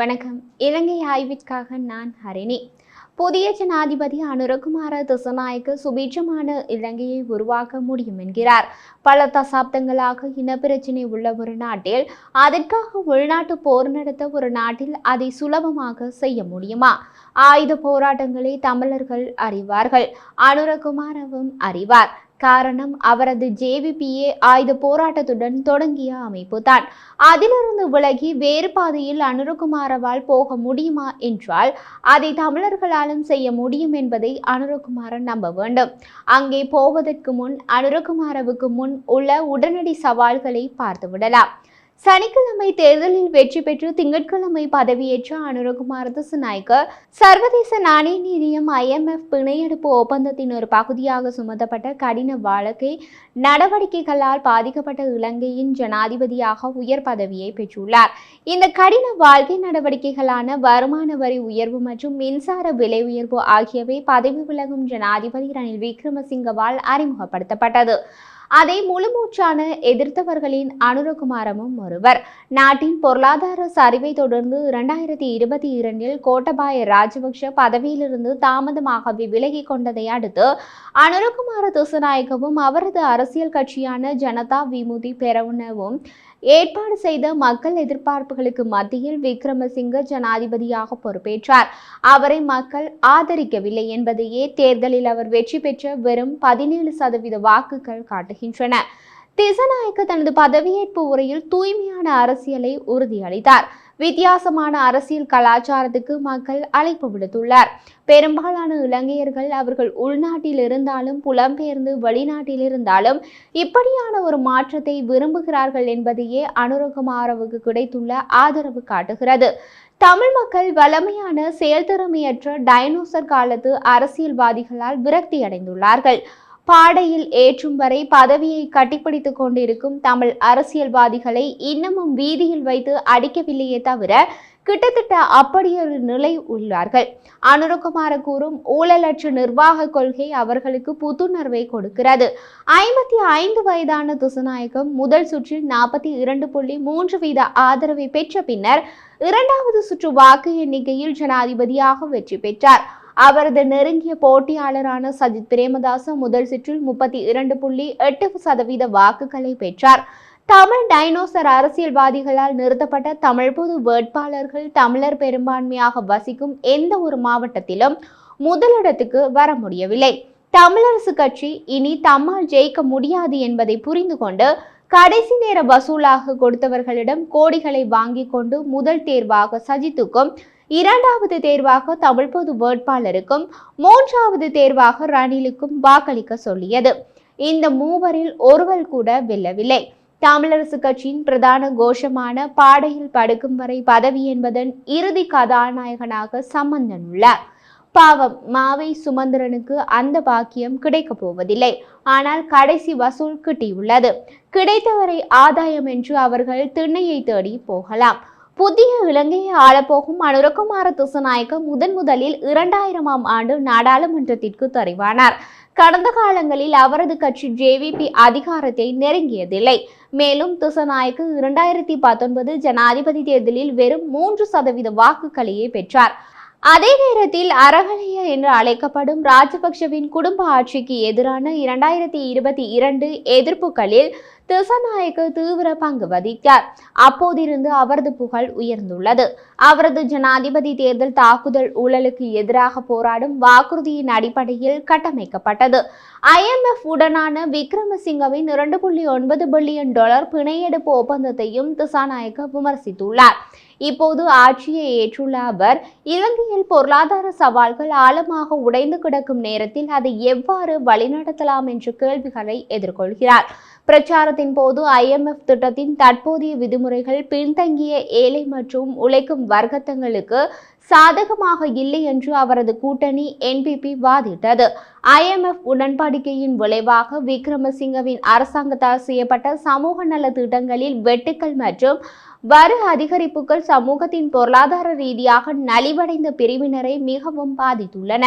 வணக்கம். இலங்கை ஆய்விற்காக நான் ஹரிணி. புதிய ஜனாதிபதி அனுரகுமார திசநாயக்க சுபீட்சமான இலங்கையை உருவாக்க முடியும் என்கிறார். பல தசாப்தங்களாக இனப்பிரச்சினை உள்ள ஒரு நாட்டில் அதற்காக உள்நாட்டு போர் நடத்த ஒரு நாட்டில் அதை சுலபமாக செய்ய முடியுமா? ஆயுத போராட்டங்களை தமிழர்கள் அறிவார்கள். அனுரகுமாரவும் அறிவார். காரணம் அவரது ஜேவிபிஏ ஆயுத போராட்டத்துடன் தொடங்கிய அமைப்பு தான். அதிலிருந்து விலகி வேறு பாதையில் அனுரகுமாரவால் போக முடியுமா என்றால் அதை தமிழர்களாலும் செய்ய முடியும் என்பதை அனுரகுமாரன் நம்ப வேண்டும். அங்கே போவதற்கு முன் அனுரகுமாரவுக்கு முன் உள்ள உடனடி சவால்களை பார்த்து விடலாம். சனிக்கிழமை தேர்தலில் வெற்றி பெற்று திங்கட்கிழமை பதவியேற்ற அனுரகுமார திசுநாயக்க சர்வதேச நாணய நிதியம் ஐஎம்எஃப் பிணையெடுப்பு ஒப்பந்தத்தின் ஒரு பகுதியாக சுமத்தப்பட்ட கடின வழக்கை நடவடிக்கைகளால் பாதிக்கப்பட்ட இலங்கையின் ஜனாதிபதியாக உயர் பதவியை பெற்றுள்ளார். இந்த கடின வாழ்க்கை நடவடிக்கைகளான வருமான வரி உயர்வு மற்றும் மின்சார விலை உயர்வு ஆகியவை பதவி விலகும் ஜனாதிபதி ரணில் விக்ரமசிங்கவால் அறிமுகப்படுத்தப்பட்டது. அதை முழுமூச்சான எதிர்த்தவர்களின் அனுரகுமாரமும் ஒருவர். நாட்டின் பொருளாதார சரிவை தொடர்ந்து இரண்டாயிரத்தி இருபத்தி இரண்டில் கோட்டபாய ராஜபக்ஷ பதவியிலிருந்து தாமதமாகவே விலகி கொண்டதை அடுத்து அனுரகுமார திசுநாயக்கவும் அவரது அரசியல் கட்சியான ஜனதா விமுதி பெரவுனவும் ஏற்பாடு செய்த மக்கள் எதிர்பார்ப்புகளுக்கு மத்தியில் விக்ரமசிங்க ஜனாதிபதியாக பொறுப்பேற்றார். அவரை மக்கள் ஆதரிக்கவில்லை என்பதையே தேர்தலில் அவர் வெற்றி பெற்ற வெறும் பதினேழு சதவீத வாக்குகள் வருகின்றன. திசநாயக்க தனது பதவியேற்பு உரையில் தூய்மையான அரசியலை உறுதியளித்தார். வித்தியாசமான அரசியல் கலாச்சாரத்துக்கு மக்கள் அழைப்பு விடுத்துள்ளார். பெரும்பாலான இலங்கையர்கள் அவர்கள் உள்நாட்டில் இருந்தாலும் புலம்பெயர்ந்து வெளிநாட்டில் இருந்தாலும் இப்படியான ஒரு மாற்றத்தை விரும்புகிறார்கள் என்பதையே அனுரகுமாரவுக்கு கிடைத்துள்ள ஆதரவு காட்டுகிறது. தமிழ் மக்கள் வளமையான செயல்திறமையற்ற டைனோசர் காலத்து அரசியல்வாதிகளால் விரக்தி அடைந்துள்ளார்கள் பாடையில் ஏற்றும் வரை பதவியை கட்டிப்பிடித்துக் கொண்டிருக்கும் தமிழ் அரசியல்வாதிகளை இன்னமும் வீதியில் வைத்து அடிக்கவில்லையே தவிர கிட்டத்தட்ட அப்படியொரு நிலை உள்ளார்கள். அனுரகுமார கூறும் ஊழலற்ற நிர்வாக கொள்கை அவர்களுக்கு புத்துணர்வை கொடுக்கிறது. ஐம்பத்தி ஐந்து வயதான துசநாயகம் முதல் சுற்றில் நாற்பத்தி இரண்டு புள்ளி மூன்று வீத ஆதரவை பெற்ற பின்னர் இரண்டாவது சுற்று வாக்கு எண்ணிக்கையில் ஜனாதிபதியாக வெற்றி பெற்றார். அவரது நெருங்கிய போட்டியாளரான சஜித் பிரேமதாச முதல் சுற்றில் முப்பத்தி இரண்டு புள்ளி எட்டு சதவீத வாக்குகளை பெற்றார். தமிழ் டைனோசர் அரசியல்வாதிகளால் நிறுத்தப்பட்ட தமிழ் பொது வேட்பாளர்கள் தமிழர் பெரும்பான்மையாக வசிக்கும் எந்த ஒரு மாவட்டத்திலும் முதலிடத்துக்கு வர முடியவில்லை. தமிழரசு கட்சி இனி தம்மால் ஜெயிக்க முடியாது என்பதை புரிந்து கொண்டு கடைசி நேர வசூலாக கொடுத்தவர்களிடம் கோடிகளை வாங்கி கொண்டு முதல் தேர்வாக சஜித்துக்கும் இரண்டாவது தேர்வாக தமிழ் பொது வேட்பாளருக்கும் மூன்றாவது தேர்வாக ரணிலுக்கும் வாக்களிக்க சொல்லியது. இந்த மூவரில் ஒருவர் கூட வெல்லவில்லை. தமிழரசு கட்சியின் பிரதான கோஷமான பாடையில் படுக்கும் வரை பதவி என்பதன் இறுதி கதாநாயகனாக சம்பந்தன் உள்ளார். பாவம் மாவை சுமந்திரனுக்கு அந்த பாக்கியம் கிடைக்கப் போவதில்லை. ஆனால் கடைசி வசூல் கிட்டியுள்ளது. கிடைத்தவரை ஆதாயம் என்று அவர்கள் திண்ணையை தேடி போகலாம். புதிய இலங்கையை ஆளப்போகும் அனுரகுமார திசுநாயக்க முதன் முதலில் இரண்டாயிரமாம் ஆண்டு நாடாளுமன்றத்திற்கு தெரிவானார். கடந்த காலங்களில் அவரது கட்சி ஜேவிபி அதிகாரத்தை நெருங்கியதில்லை. மேலும் திசநாயக்கு இரண்டாயிரத்தி பத்தொன்பது ஜனாதிபதி தேர்தலில் வெறும் மூன்று சதவீத வாக்குகளையே பெற்றார். அதே நேரத்தில் அறகலைய என்று அழைக்கப்படும் ராஜபக்ஷவின் குடும்ப ஆட்சிக்கு எதிரான இரண்டாயிரத்தி இருபத்தி இரண்டு எதிர்ப்புகளில் திசநாயக்கு தீவிர பங்கு வகித்தார். அப்போதிருந்து அவரது புகழ் உயர்ந்துள்ளது. அவரது ஜனாதிபதி தேர்தல் தாக்குதல் ஊழலுக்கு எதிராக போராடும் வாக்குறுதியின் அடிப்படையில் கட்டமைக்கப்பட்டது. ஐஎம்எஃப் உடனான விக்ரமசிங்கவின் இரண்டு புள்ளி ஒன்பது பில்லியன் டாலர் பிணையெடுப்பு ஒப்பந்தத்தையும் திசாநாயக்க விமர்சித்துள்ளார். இப்போது ஆட்சியை ஏற்றுள்ள அவர் இலங்கையில் பொருளாதார சவால்கள் ஆழமாக உடைந்து கிடக்கும் நேரத்தில் அதை எவ்வாறு வழிநடத்தலாம் என்ற கேள்விகளை எதிர்கொள்கிறார். பிரச்சாரத்தின் போது ஐஎம்எஃப் திட்டத்தின் தற்போதைய விதிமுறைகள் பின்தங்கிய ஏழை மற்றும் உழைக்கும் வர்க்கத்தங்களுக்கு சாதகமாக இல்லை என்று அவரது கூட்டணி என்பிபி வாதிட்டது. ஐஎம்எஃப் உடன்படிக்கையின் விளைவாக விக்ரமசிங்கவின் அரசாங்கத்தால் செய்யப்பட்ட சமூக நல திட்டங்களில் வெட்டுக்கள் மற்றும் வரி அதிகரிப்புகள் சமூகத்தின் பொருளாதார ரீதியாக நலிவடைந்த பிரிவினரை மிகவும் பாதித்துள்ளன.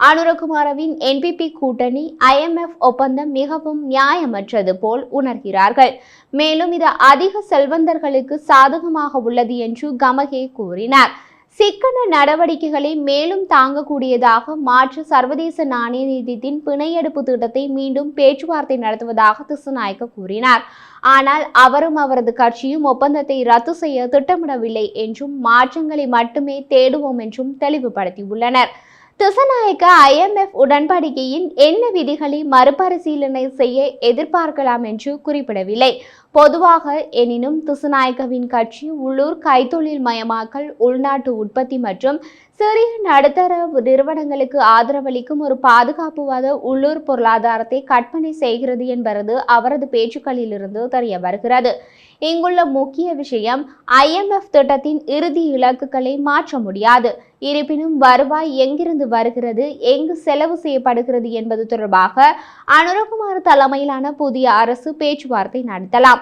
அனுரகுமாரவின் என்பிபி கூட்டணி ஐஎம்எஃப் ஒப்பந்தம் மிகவும் நியாயமற்றது போல் உணர்கிறார்கள். மேலும் இது அதிக செல்வந்தர்களுக்கு சாதகமாக உள்ளது என்று கமகே கூறினார். சிக்கன நடவடிக்கைகளை மேலும் தாங்கக்கூடியதாக மாற்று சர்வதேச நாணய நிதியத்தின் பிணையெடுப்பு திட்டத்தை மீண்டும் பேச்சுவார்த்தை நடத்துவதாக திசுநாயக்க கூறினார். ஆனால் அவரும் அவரது கட்சியும் ஒப்பந்தத்தை ரத்து செய்ய திட்டமிடவில்லை என்றும் மாற்றங்களை மட்டுமே தேடுவோம் என்றும் தெளிவுபடுத்தியுள்ளனர். திசநாயக்க ஐஎம்எஃப் உடன்படிக்கையின் என்ன விதிகளை மறுபரிசீலனை செய்ய எதிர்பார்க்கலாம் என்று குறிப்பிடவில்லை. பொதுவாக எனினும் துசுநாயக்கவின் கட்சி உள்ளூர் கைத்தொழில் மயமாக்கல் உள்நாட்டு உற்பத்தி மற்றும் சிறிய நடுத்தர நிறுவனங்களுக்கு ஆதரவளிக்கும் ஒரு பாதுகாப்புவாத உள்ளூர் பொருளாதாரத்தை கற்பனை செய்கிறது என்பது அவரது பேச்சுக்களிலிருந்து தெரிய வருகிறது. இங்குள்ள முக்கிய விஷயம் ஐஎம்எஃப் திட்டத்தின் இறுதி இலக்குகளை மாற்ற முடியாது. இருப்பினும் வருவாய் எங்கிருந்து வருகிறது எங்கு செலவு செய்யப்படுகிறது என்பது தொடர்பாக அனுரகுமார் தலைமையிலான புதிய அரசு பேச்சுவார்த்தை நடத்தலாம்.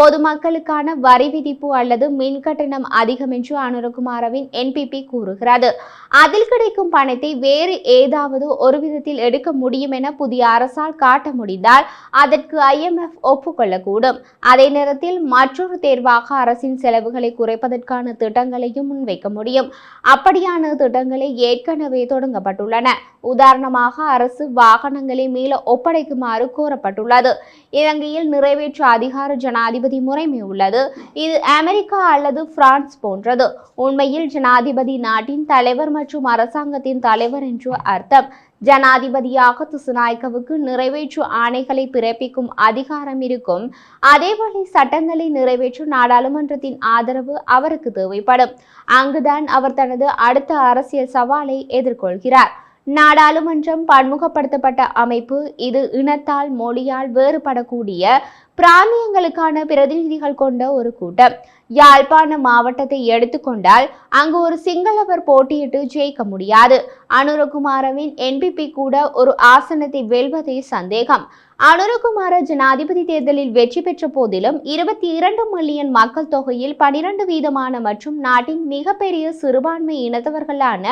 பொதுமக்களுக்கான வரி விதிப்பு அல்லது மின் கட்டணம் அதிகம் என்று அனுரகுமாரவின் என்பிபி கூறுகிறது. அதில் கிடைக்கும் பணத்தை வேறு ஏதாவது ஒரு விதத்தில் எடுக்க முடியும் என புதிய அரசால் காட்ட முடிந்தால் அதற்கு ஐஎம்எஃப் ஒப்புக்கொள்ளக்கூடும். அதே நேரத்தில் மற்றொரு தேர்வாக அரசின் செலவுகளை குறைப்பதற்கான திட்டங்களையும் முன்வைக்க முடியும். அப்படியான திட்டங்களை ஏற்கனவே தொடங்கப்பட்டுள்ளன. உதாரணமாக அரசு வாகனங்களை மீள ஒப்படைக்குமாறு கோரப்பட்டுள்ளது. இலங்கையில் நிறைவேற்று அதிகார ஜனாதிபதி முறைமை உள்ளது. இது அமெரிக்கா அல்லது பிரான்ஸ் போன்றது. உண்மையில் ஜனாதிபதி நாட்டின் தலைவர் மற்றும் அரசாங்கத்தின் தலைவர் என்று அர்த்தம். ஜனாதிபதியாக துசுநாயக்கவுக்கு நிறைவேற்று ஆணைகளை பிறப்பிக்கும் அதிகாரம் இருக்கும். அதேவேளை சட்டங்களை நிறைவேற்றும் நாடாளுமன்றத்தின் ஆதரவு அவருக்கு தேவைப்படும். அங்குதான் அவர் தனது அடுத்த அரசியல் சவாலை எதிர்கொள்கிறார். நாடாளுமன்றம் பன்முகப்படுத்தப்பட்ட அமைப்பு. இது இனத்தால் மொழியால் வேறுபடக்கூடிய பிராந்தியங்களுக்கான பிரதிநிதிகள் கொண்ட ஒரு கூட்டம். யாழ்ப்பாண மாவட்டத்தை எடுத்துக்கொண்டால் அங்கு ஒரு சிங்களவர் போட்டியிட்டு ஜெயிக்க முடியாது. அனுரகுமாரவின் என்பிபி கூட ஒரு ஆசனத்தை வெல்வதே சந்தேகம். அனுரகுமார ஜனாதிபதி தேர்தலில் வெற்றி பெற்ற போதிலும் இருபத்தி இரண்டு மில்லியன் மக்கள் தொகையில் பனிரெண்டு வீதமான மற்றும் நாட்டின் மிகப்பெரிய சிறுபான்மை இனத்தவர்களான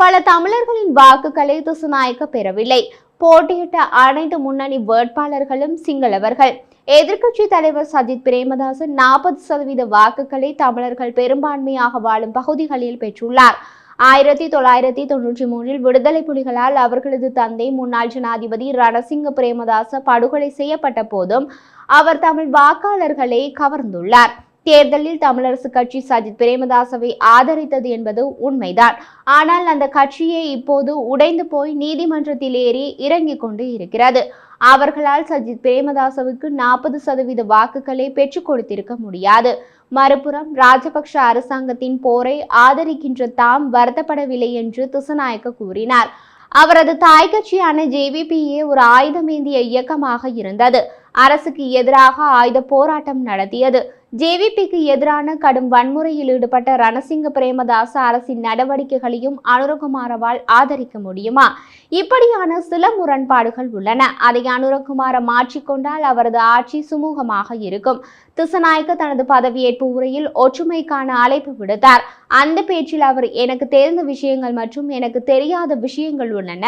பல தமிழர்களின் வாக்குகளை துசுநாயக்க பெறவில்லை. போட்டியிட்ட அனைத்து முன்னணி வேட்பாளர்களும் சிங்களவர்கள். எதிர்க்கட்சி தலைவர் சஜித் பிரேமதாசன் நாற்பது சதவீத வாக்குகளை தமிழர்கள் பெரும்பான்மையாக வாழும் பகுதிகளில் பெற்றுள்ளார். ஆயிரத்தி தொள்ளாயிரத்தி தொன்னூற்றி மூன்றில் விடுதலை புலிகளால் அவர்களது தந்தை முன்னாள் ஜனாதிபதி ரணசிங்க பிரேமதாச படுகொலை செய்யப்பட்ட போதும் அவர் தமிழ் வாக்காளர்களை கவர்ந்துள்ளார். தேர்தலில் தமிழரசு கட்சி சஜித் பிரேமதாசவை ஆதரித்தது என்பது உண்மைதான். ஆனால் அந்த கட்சியை இப்போது உடைந்து போய் நீதிமன்றத்தில் ஏறி இறங்கிக் கொண்டு இருக்கிறது. அவர்களால் சஜித் பிரேமதாசவுக்கு நாற்பது சதவீத வாக்குகளை பெற்றுக் கொடுத்திருக்க முடியாது. மறுபுறம் ராஜபக்ஷ அரசாங்கத்தின் போரை ஆதரிக்கின்ற தாம் வருத்தப்படவில்லை என்று திசநாயக்க கூறினார். அவரது தாய் கட்சியான ஜேவிபிஏ ஒரு ஆயுதமேந்திய இயக்கமாக இருந்தது. அரசுக்கு எதிராக ஆயுத போராட்டம் நடத்தியது. ஜேவிபிக்கு எதிரான கடும் வன்முறையில் ஈடுபட்ட ரணசிங்க பிரேமதாச அரசின் நடவடிக்கைகளையும் அனுரகுமாரவால் ஆதரிக்க முடியுமா? இப்படியான சில முரண்பாடுகள் உள்ளன. அதை அனுரகுமார மாற்றிக்கொண்டால் அவரது ஆட்சி சுமூகமாக இருக்கும். திசநாயக்க தனது பதவியேற்பு உரையில் ஒற்றுமைக்கான அழைப்பு விடுத்தார். அந்த பேச்சில் அவர் எனக்கு தெரிந்த விஷயங்கள் மற்றும் எனக்கு தெரியாத விஷயங்கள் உள்ளன.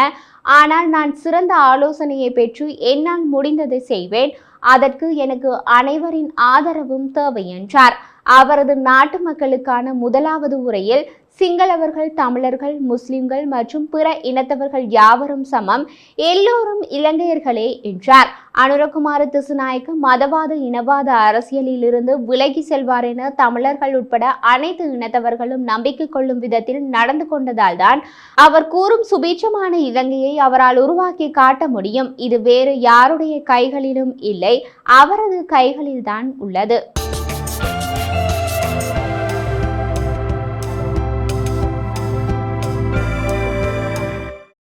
ஆனால் நான் சிறந்த ஆலோசனையை பெற்று என்னால் முடிந்ததை செய்வேன். அதற்கு எனக்கு அனைவரின் ஆதரவும் தேவை என்றார். அவரது நாட்டு மக்களுக்கான முதலாவது உரையில் சிங்களவர்கள் தமிழர்கள் முஸ்லிம்கள் மற்றும் பிற இனத்தவர்கள் யாவரும் சமம். எல்லோரும் இலங்கையர்களே என்றார். அனுரகுமார திசுநாயக்க மதவாத இனவாத அரசியலில் இருந்து விலகி செல்வார் என தமிழர்கள் உட்பட அனைத்து இனத்தவர்களும் நம்பிக்கை கொள்ளும் விதத்தில் நடந்து கொண்டதால் தான் அவர் கூறும் சுபீட்சமான இலங்கையை அவரால் உருவாக்கி காட்ட முடியும். இது வேறு யாருடைய கைகளிலும் இல்லை. அவரது கைகளில்தான் உள்ளது.